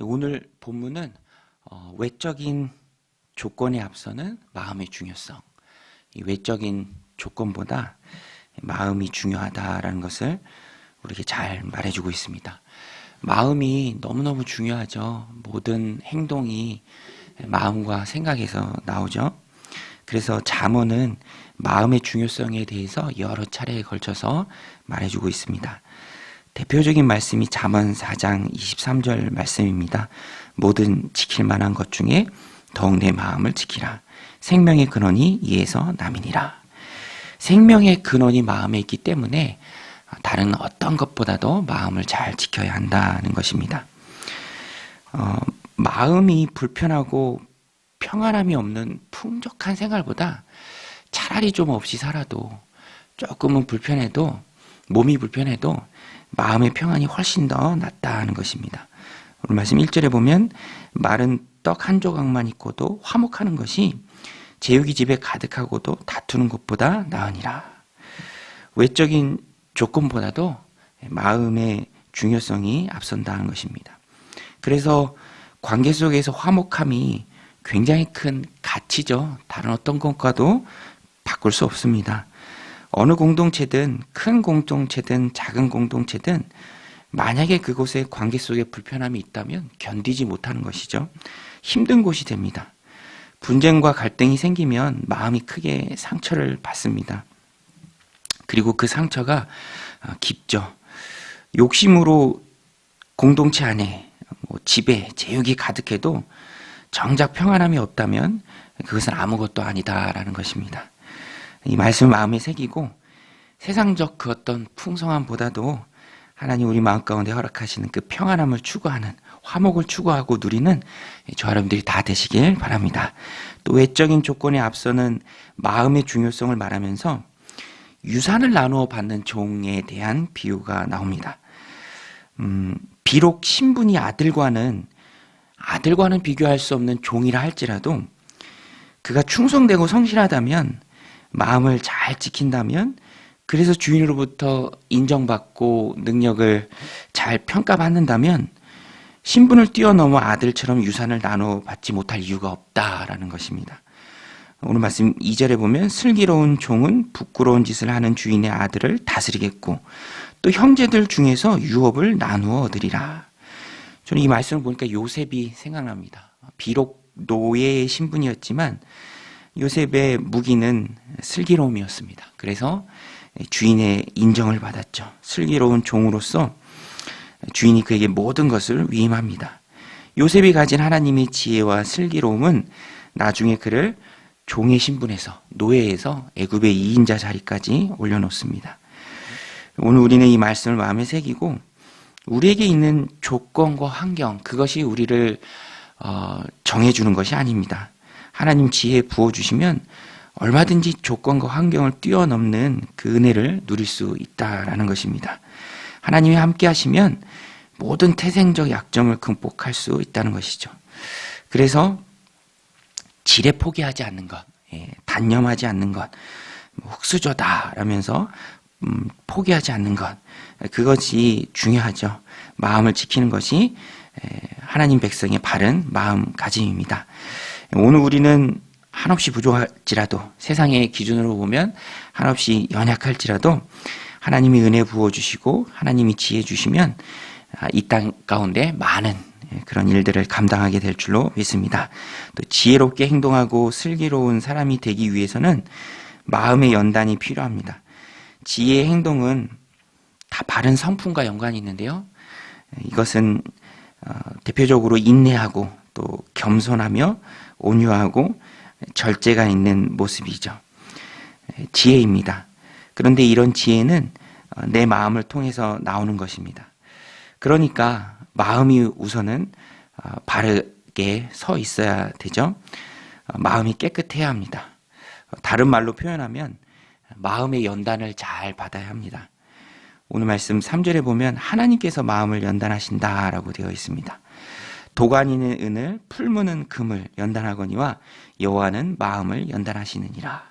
오늘 본문은 어, 외적인 조건에 앞서는 마음의 중요성, 이 외적인 조건보다 마음이 중요하다라는 것을 우리에게 잘 말해주고 있습니다. 마음이 너무너무 중요하죠. 모든 행동이 마음과 생각에서 나오죠. 그래서 잠언은 마음의 중요성에 대해서 여러 차례에 걸쳐서 말해주고 있습니다. 대표적인 말씀이 잠언 4장 23절 말씀입니다. 모든 지킬 만한 것 중에 더욱 내 마음을 지키라. 생명의 근원이 이에서 남이니라. 생명의 근원이 마음에 있기 때문에 다른 어떤 것보다도 마음을 잘 지켜야 한다는 것입니다. 어, 마음이 불편하고 평안함이 없는 풍족한 생활보다 차라리 좀 없이 살아도 조금은 불편해도 몸이 불편해도 마음의 평안이 훨씬 더 낫다는 것입니다. 오늘 말씀 1절에 보면 마른 떡 한 조각만 있고도 화목하는 것이 제육이 집에 가득하고도 다투는 것보다 나으니라. 외적인 조건보다도 마음의 중요성이 앞선다는 것입니다. 그래서 관계 속에서 화목함이 굉장히 큰 가치죠. 다른 어떤 것과도 바꿀 수 없습니다. 어느 공동체든 큰 공동체든 작은 공동체든 만약에 그곳에 관계 속에 불편함이 있다면 견디지 못하는 것이죠. 힘든 곳이 됩니다. 분쟁과 갈등이 생기면 마음이 크게 상처를 받습니다. 그리고 그 상처가 어, 깊죠. 욕심으로 공동체 안에 뭐 집에 제육이 가득해도 정작 평안함이 없다면 그것은 아무것도 아니다라는 것입니다. 이 말씀을 마음에 새기고 세상적 그 어떤 풍성함보다도 하나님 우리 마음 가운데 허락하시는 그 평안함을 추구하는 화목을 추구하고 누리는 저 여러분들이 다 되시길 바랍니다. 또 외적인 조건에 앞서는 마음의 중요성을 말하면서 유산을 나누어 받는 종에 대한 비유가 나옵니다. 음, 비록 신분이 아들과는 아들과는 비교할 수 없는 종이라 할지라도 그가 충성되고 성실하다면 마음을 잘 지킨다면 그래서 주인으로부터 인정받고 능력을 잘 평가받는다면 신분을 뛰어넘어 아들처럼 유산을 나눠 받지 못할 이유가 없다라는 것입니다. 오늘 말씀 2절에 보면 슬기로운 종은 부끄러운 짓을 하는 주인의 아들을 다스리겠고 또 형제들 중에서 유업을 나누어 얻으리라. 저는 이 말씀을 보니까 요셉이 생각납니다. 비록 노예의 신분이었지만 요셉의 무기는 슬기로움이었습니다. 그래서 주인의 인정을 받았죠. 슬기로운 종으로서 주인이 그에게 모든 것을 위임합니다. 요셉이 가진 하나님의 지혜와 슬기로움은 나중에 그를 종의 신분에서 노예에서 애굽의 2인자 자리까지 올려놓습니다. 오늘 우리는 이 말씀을 마음에 새기고 우리에게 있는 조건과 환경 그것이 우리를 어, 정해주는 것이 아닙니다. 하나님 지혜 부어주시면 얼마든지 조건과 환경을 뛰어넘는 그 은혜를 누릴 수 있다라는 것입니다. 하나님이 함께 하시면 모든 태생적 약점을 극복할 수 있다는 것이죠. 그래서 지레 포기하지 않는 것, 예, 단념하지 않는 것, 뭐 흑수저다라면서 음, 포기하지 않는 것, 그것이 중요하죠. 마음을 지키는 것이 하나님 백성의 바른 마음가짐입니다. 오늘 우리는 한없이 부족할지라도 세상의 기준으로 보면 한없이 연약할지라도 하나님이 은혜 부어주시고 하나님이 지혜 주시면 아, 이땅 가운데 많은 그런 일들을 감당하게 될 줄로 믿습니다. 또 지혜롭게 행동하고 슬기로운 사람이 되기 위해서는 마음의 연단이 필요합니다. 지혜의 행동은 다 바른 성품과 연관이 있는데요. 이것은 어, 대표적으로 인내하고 또 겸손하며 온유하고 절제가 있는 모습이죠. 지혜입니다. 그런데 이런 지혜는 어, 내 마음을 통해서 나오는 것입니다. 그러니까 마음이 우선은 어, 바르게 서 있어야 되죠. 마음이 깨끗해야 합니다. 다른 말로 표현하면 마음의 연단을 잘 받아야 합니다. 오늘 말씀 3절에 보면 하나님께서 마음을 연단하신다라고 되어 있습니다. 도가니는 은을 풀무는 금을 연단하거니와 여호와는 마음을 연단하시느니라.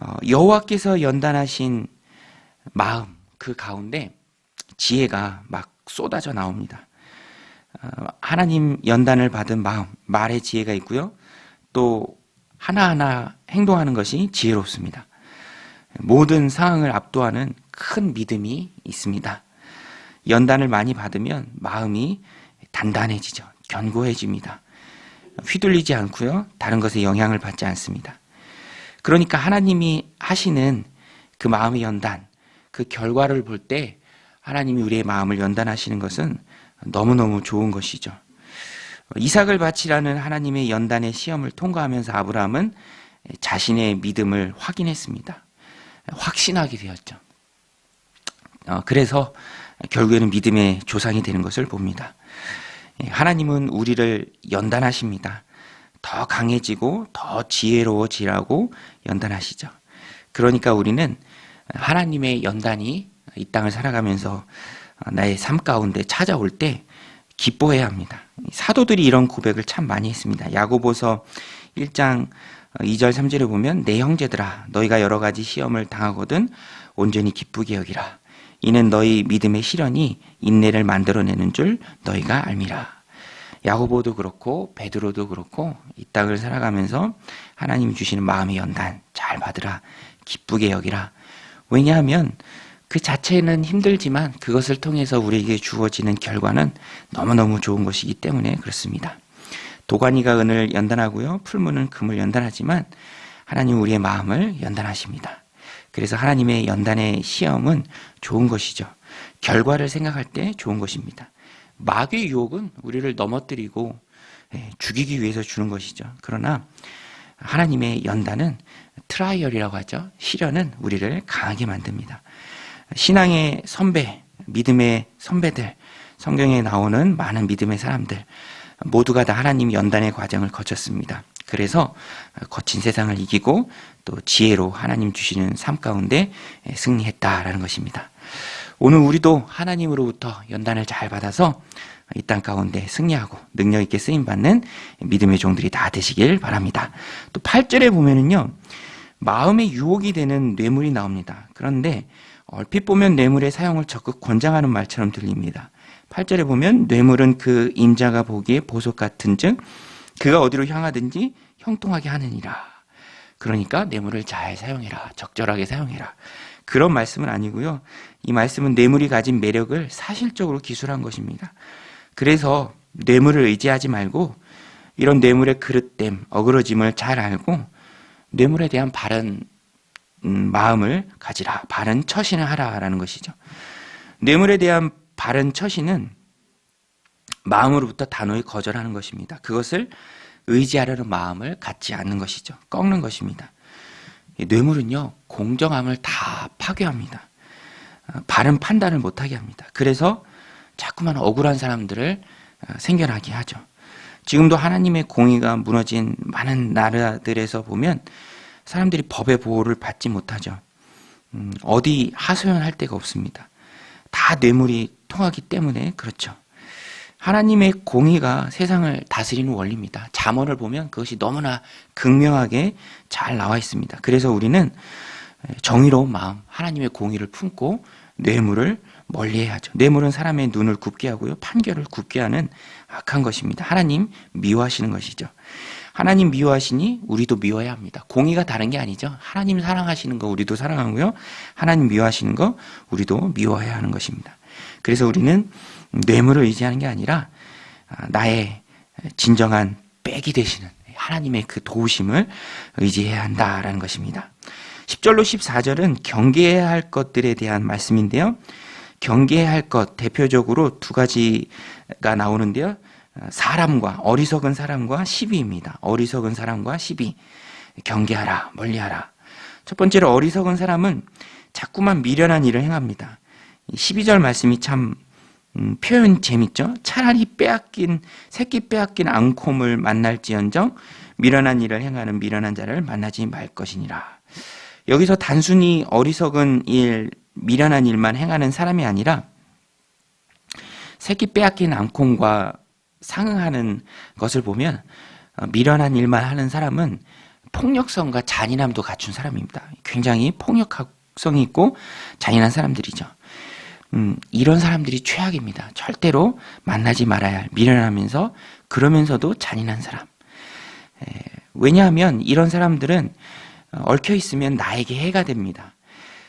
어, 여호와께서 연단하신 마음 그 가운데 지혜가 막 쏟아져 나옵니다. 어, 하나님 연단을 받은 마음, 말의 지혜가 있고요. 또 하나하나 행동하는 것이 지혜롭습니다. 모든 상황을 압도하는 큰 믿음이 있습니다. 연단을 많이 받으면 마음이 단단해지죠. 견고해집니다. 휘둘리지 않고요. 다른 것에 영향을 받지 않습니다. 그러니까 하나님이 하시는 그 마음의 연단, 그 결과를 볼 때 하나님이 우리의 마음을 연단하시는 것은 너무너무 좋은 것이죠. 이삭을 바치라는 하나님의 연단의 시험을 통과하면서 아브라함은 자신의 믿음을 확인했습니다. 확신하게 되었죠. 어, 그래서 결국에는 믿음의 조상이 되는 것을 봅니다. 예, 하나님은 우리를 연단하십니다. 더 강해지고 더 지혜로워지라고 연단하시죠. 그러니까 우리는 하나님의 연단이 이 땅을 살아가면서 나의 삶 가운데 찾아올 때 기뻐해야 합니다. 사도들이 이런 고백을 참 많이 했습니다. 야고보서 1장 2절 3절에 보면 내 형제들아 너희가 여러 가지 시험을 당하거든 온전히 기쁘게 여기라. 이는 너희 믿음의 시련이 인내를 만들어내는 줄 너희가 알미라. 야고보도 그렇고 베드로도 그렇고 이 땅을 살아가면서 하나님이 주시는 마음의 연단 잘 받으라. 기쁘게 여기라. 왜냐하면 그 자체는 힘들지만 그것을 통해서 우리에게 주어지는 결과는 너무너무 좋은 것이기 때문에 그렇습니다. 도가니가 은을 연단하고요. 풀무는 금을 연단하지만 하나님 우리의 마음을 연단하십니다. 그래서 하나님의 연단의 시험은 좋은 것이죠. 결과를 생각할 때 좋은 것입니다. 마귀의 유혹은 우리를 넘어뜨리고 예, 죽이기 위해서 주는 것이죠. 그러나 하나님의 연단은 트라이얼이라고 하죠. 시련은 우리를 강하게 만듭니다. 신앙의 선배, 믿음의 선배들, 성경에 나오는 많은 믿음의 사람들, 모두가 다 하나님 연단의 과정을 거쳤습니다. 그래서 거친 세상을 이기고 또 지혜로 하나님 주시는 삶 가운데 승리했다라는 것입니다. 오늘 우리도 하나님으로부터 연단을 잘 받아서 이 땅 가운데 승리하고 능력 있게 쓰임 받는 믿음의 종들이 다 되시길 바랍니다. 또 8절에 보면은요. 마음의 유혹이 되는 뇌물이 나옵니다. 그런데 얼핏 보면 뇌물의 사용을 적극 권장하는 말처럼 들립니다. 8절에 보면 뇌물은 그 임자가 보기에 보석 같은 즉 그가 어디로 향하든지 형통하게 하느니라. 그러니까 뇌물을 잘 사용해라. 적절하게 사용해라. 그런 말씀은 아니고요. 이 말씀은 뇌물이 가진 매력을 사실적으로 기술한 것입니다. 그래서 뇌물을 의지하지 말고 이런 뇌물의 그릇됨, 어그러짐을 잘 알고 뇌물에 대한 바른 음, 마음을 가지라. 바른 처신을 하라라는 것이죠. 뇌물에 대한 바른 처신은 마음으로부터 단호히 거절하는 것입니다. 그것을 의지하려는 마음을 갖지 않는 것이죠. 꺾는 것입니다. 뇌물은요, 공정함을 다 파괴합니다. 어, 바른 판단을 못하게 합니다. 그래서 자꾸만 억울한 사람들을 어, 생겨나게 하죠. 지금도 하나님의 공의가 무너진 많은 나라들에서 보면 사람들이 법의 보호를 받지 못하죠. 음, 어디 하소연할 데가 없습니다. 다 뇌물이 통하기 때문에 그렇죠. 하나님의 공의가 세상을 다스리는 원리입니다. 잠언을 보면 그것이 너무나 극명하게 잘 나와 있습니다. 그래서 우리는 정의로운 마음, 하나님의 공의를 품고 뇌물을 멀리해야죠. 뇌물은 사람의 눈을 굽게 하고요, 판결을 굽게 하는 악한 것입니다. 하나님 미워하시는 것이죠. 하나님 미워하시니 우리도 미워해야 합니다. 공의가 다른 게 아니죠. 하나님 사랑하시는 거 우리도 사랑하고요. 하나님 미워하시는 거 우리도 미워해야 하는 것입니다. 그래서 우리는 뇌물을 의지하는 게 아니라 아, 나의 진정한 백이 되시는 하나님의 그 도우심을 의지해야 한다라는 것입니다. 10절로 14절은 경계해야 할 것들에 대한 말씀인데요. 경계해야 할 것 대표적으로 두 가지가 나오는데요. 사람과 어리석은 사람과 시비입니다. 어리석은 사람과 시비. 경계하라, 멀리하라. 첫 번째로 어리석은 사람은 자꾸만 미련한 일을 행합니다. 12절 말씀이 참 음, 표현 재밌죠? 차라리 빼앗긴 새끼 빼앗긴 앙콤을 만날지언정 미련한 일을 행하는 미련한 자를 만나지 말 것이니라. 여기서 단순히 어리석은 일, 미련한 일만 행하는 사람이 아니라 새끼 빼앗긴 앙콤과 상응하는 것을 보면 어, 미련한 일만 하는 사람은 폭력성과 잔인함도 갖춘 사람입니다. 굉장히 폭력성이 있고 잔인한 사람들이죠. 음, 이런 사람들이 최악입니다. 절대로 만나지 말아야 할 미련하면서 그러면서도 잔인한 사람. 에, 왜냐하면 이런 사람들은 어, 얽혀 있으면 나에게 해가 됩니다.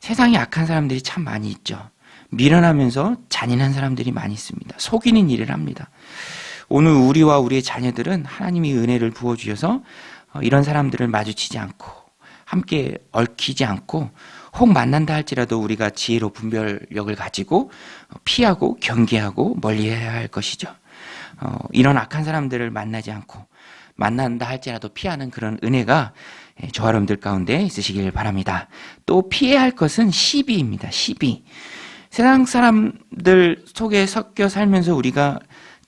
세상에 악한 사람들이 참 많이 있죠. 미련하면서 잔인한 사람들이 많이 있습니다. 속이는 일을 합니다. 오늘 우리와 우리의 자녀들은 하나님이 은혜를 부어주셔서 어, 이런 사람들을 마주치지 않고 함께 얽히지 않고 혹 만난다 할지라도 우리가 지혜로 분별력을 가지고 피하고 경계하고 멀리해야 할 것이죠. 어, 이런 악한 사람들을 만나지 않고 만난다 할지라도 피하는 그런 은혜가 예, 저와 여러분들 가운데 있으시길 바랍니다. 또 피해야 할 것은 시비입니다. 시비. 세상 사람들 속에 섞여 살면서 우리가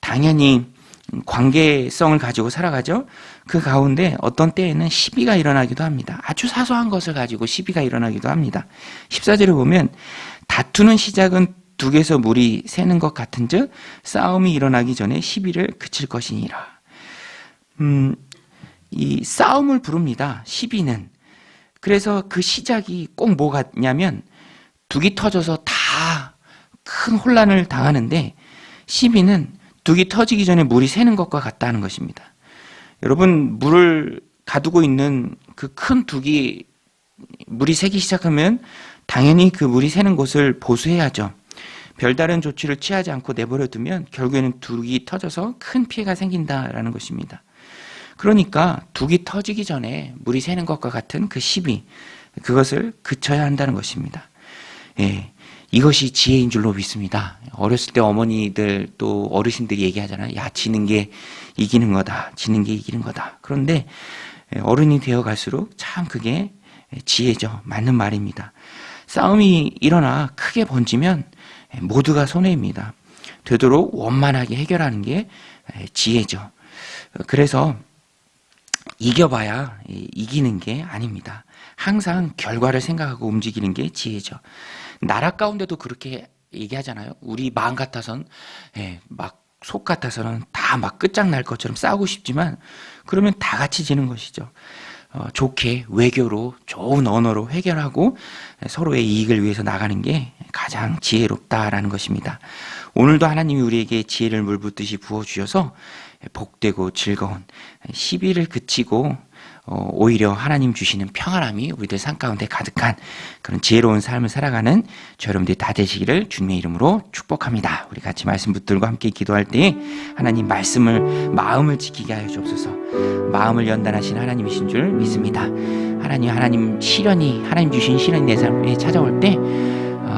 당연히 관계성을 가지고 살아가죠. 그 가운데 어떤 때에는 시비가 일어나기도 합니다. 아주 사소한 것을 가지고 시비가 일어나기도 합니다. 14절을 보면 다투는 시작은 둑에서 물이 새는 것 같은즉 싸움이 일어나기 전에 시비를 그칠 것이니라. 음, 이 싸움을 부릅니다. 시비는. 그래서 그 시작이 꼭 뭐 같냐면 둑이 터져서 다 큰 혼란을 당하는데 시비는 둑이 터지기 전에 물이 새는 것과 같다는 것입니다. 여러분 물을 가두고 있는 그 큰 둑이 물이 새기 시작하면 당연히 그 물이 새는 곳을 보수해야죠. 별다른 조치를 취하지 않고 내버려 두면 결국에는 둑이 터져서 큰 피해가 생긴다라는 것입니다. 그러니까 둑이 터지기 전에 물이 새는 것과 같은 그 시비 그것을 그쳐야 한다는 것입니다. 예. 이것이 지혜인 줄로 믿습니다. 어렸을 때 어머니들 또 어르신들이 얘기하잖아요. 야, 지는 게 이기는 거다. 지는 게 이기는 거다. 그런데 어른이 되어 갈수록 참 그게 지혜죠. 맞는 말입니다. 싸움이 일어나 크게 번지면 모두가 손해입니다. 되도록 원만하게 해결하는 게 지혜죠. 그래서 이겨봐야 이기는 게 아닙니다. 항상 결과를 생각하고 움직이는 게 지혜죠. 나라 가운데도 그렇게 얘기하잖아요. 우리 마음 같아선 예, 막속 같아서는 다 막 끝장날 것처럼 싸우고 싶지만 그러면 다 같이 지는 것이죠. 어, 좋게 외교로 좋은 언어로 해결하고 서로의 이익을 위해서 나가는 게 가장 지혜롭다라는 것입니다. 오늘도 하나님이 우리에게 지혜를 물붓듯이 부어주셔서 복되고 즐거운 시비를 그치고 어, 오히려 하나님 주시는 평안함이 우리들 삶 가운데 가득한 그런 지혜로운 삶을 살아가는 저 여러분들이 다 되시기를 주님의 이름으로 축복합니다. 우리 같이 말씀 붙들고 함께 기도할 때 하나님 말씀을 마음을 지키게 하여 주옵소서. 마음을 연단하신 하나님이신 줄 믿습니다. 하나님 하나님 시련이 하나님 주신 시련이 내 삶에 찾아올 때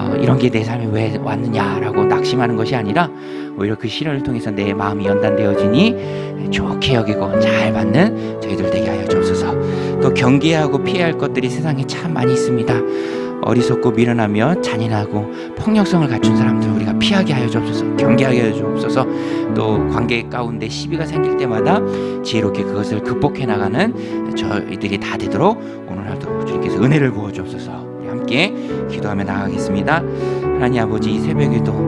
어, 이런 게 내 삶에 왜 왔느냐라고 낙심하는 것이 아니라 오히려 그 시련을 통해서 내 마음이 연단되어지니 좋게 여기고 잘 받는 저희들 되게 하여 주옵소서. 또 경계하고 피해야 할 것들이 세상에 참 많이 있습니다. 어리석고 미련하며 잔인하고 폭력성을 갖춘 사람들 우리가 피하게 하여 주옵소서. 경계하게 하여 주옵소서. 또 관계 가운데 시비가 생길 때마다 지혜롭게 그것을 극복해 나가는 저희들이 다 되도록 오늘 하루도 주님께서 은혜를 부어 주옵소서. 함께 기도하며 나가겠습니다. 하나님 아버지 이 새벽에도